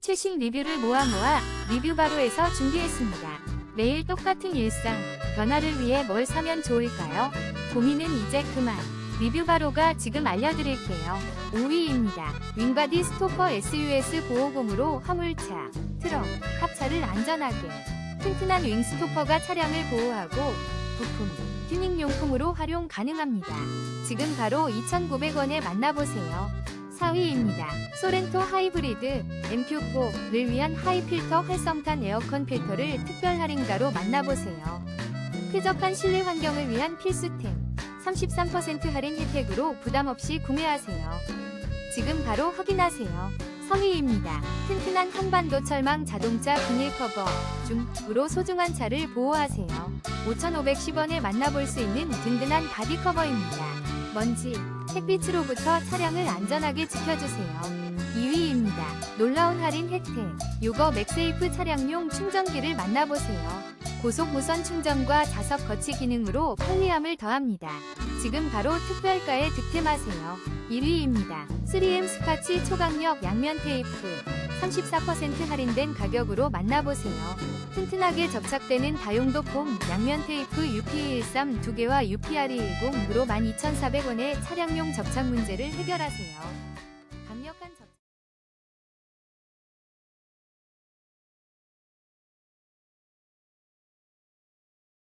최신 리뷰를 모아 모아 리뷰 바로에서 준비했습니다. 매일 똑같은 일상, 변화를 위해 뭘 사면 좋을까요? 고민은 이제 그만. 리뷰 바로가 지금 알려드릴게요. 5위입니다. 윙바디 스토퍼 SUS 보호공으로 화물차, 트럭, 합차를 안전하게. 튼튼한 윙스토퍼가 차량을 보호하고 부품, 튜닝용품으로 활용 가능합니다. 지금 바로 2,900원에 만나보세요. 4위입니다. 소렌토 하이브리드 MQ4를 위한 하이필터 활성탄 에어컨 필터를 특별 할인가로 만나보세요. 쾌적한 실내 환경을 위한 필수템 33% 할인 혜택으로 부담 없이 구매하세요. 지금 바로 확인하세요. 3위입니다. 튼튼한 한반도 철망 자동차 비닐 커버 중으로 소중한 차를 보호하세요. 5,510원에 만나볼 수 있는 든든한 바디 커버입니다. 먼지, 햇빛으로부터 차량을 안전하게 지켜주세요. 2위입니다. 놀라운 할인 혜택. 요거 맥세이프 차량용 충전기를 만나보세요. 고속 무선 충전과 자석 거치 기능으로 편리함을 더합니다. 지금 바로 특별가에 득템하세요. 1위입니다. 3M 스파치 초강력 양면 테이프. 34% 할인된 가격으로 만나보세요. 튼튼하게 접착되는 다용도 폼 양면 테이프 UP13 2개와 UPR210으로 12,400원의 차량용 접착 문제를 해결하세요. 강력한 접착